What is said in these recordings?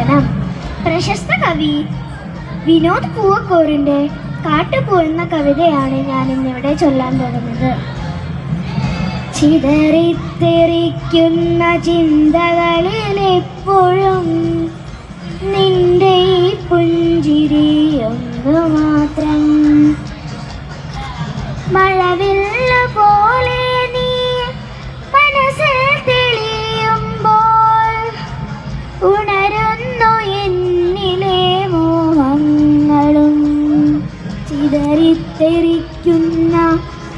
വന്ദനം പ്രശസ്ത കവി വിനോദ് പൂവക്കോറിന്റെ കാട്ടുപൂ എന്ന കവിതയാണ് ഞാൻ ഇന്നിവിടെ ചൊല്ലാൻ പോകുന്നത് ചിതറിത്തെറിക്കുന്ന ചിന്തകളിൽ എപ്പോഴും നിന്റെ ഈ പുഞ്ചിരി ഒന്ന് മാത്രം മഴവില്ല പോലെ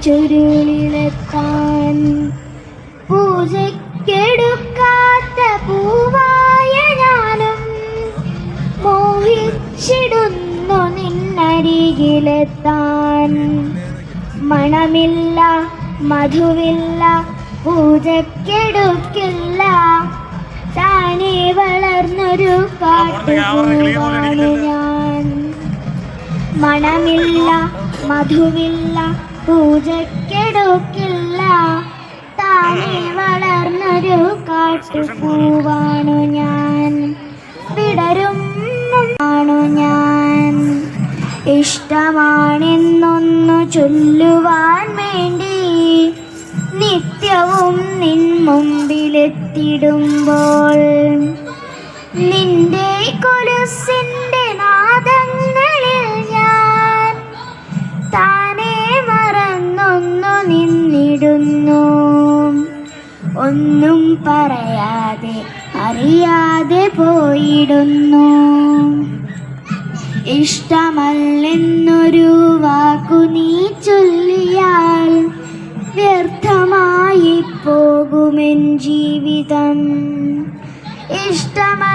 ചുരുളിലെത്താൻ പൂജക്കെടുക്കാത്ത പൂവായ ഞാനും മോഹിച്ചിടുന്നു നിന്നരികിലെത്താൻ. മണമില്ല മധുവില്ല പൂജക്കെടുക്കില്ല താനെ വളർന്നൊരു കാട്ടുപൂവാണ് ഞാൻ. മണമില്ല മധുവില്ല പൂജക്കെടുക്കില്ല താനെ വളർന്നൊരു കാട്ടുപൂവാണു ഞാൻ. വിടരും ആണു ഞാൻ. ഇഷ്ടമാണെന്നൊന്നു ചൊല്ലുവാൻ വേണ്ടി നിത്യവും നിൻ മുമ്പിലെത്തിടുമ്പോൾ നിന്റെ കൊലുസിന്റെ ഒന്നും പറയാതെ അറിയാതെ പോയിടുന്നു. ഇഷ്ടമല്ലെന്നൊരു വാക്കു നീ ചൊല്ലിയാൽ വ്യർത്ഥമായി പോകുമെൻ ജീവിതം. ഇഷ്ടമ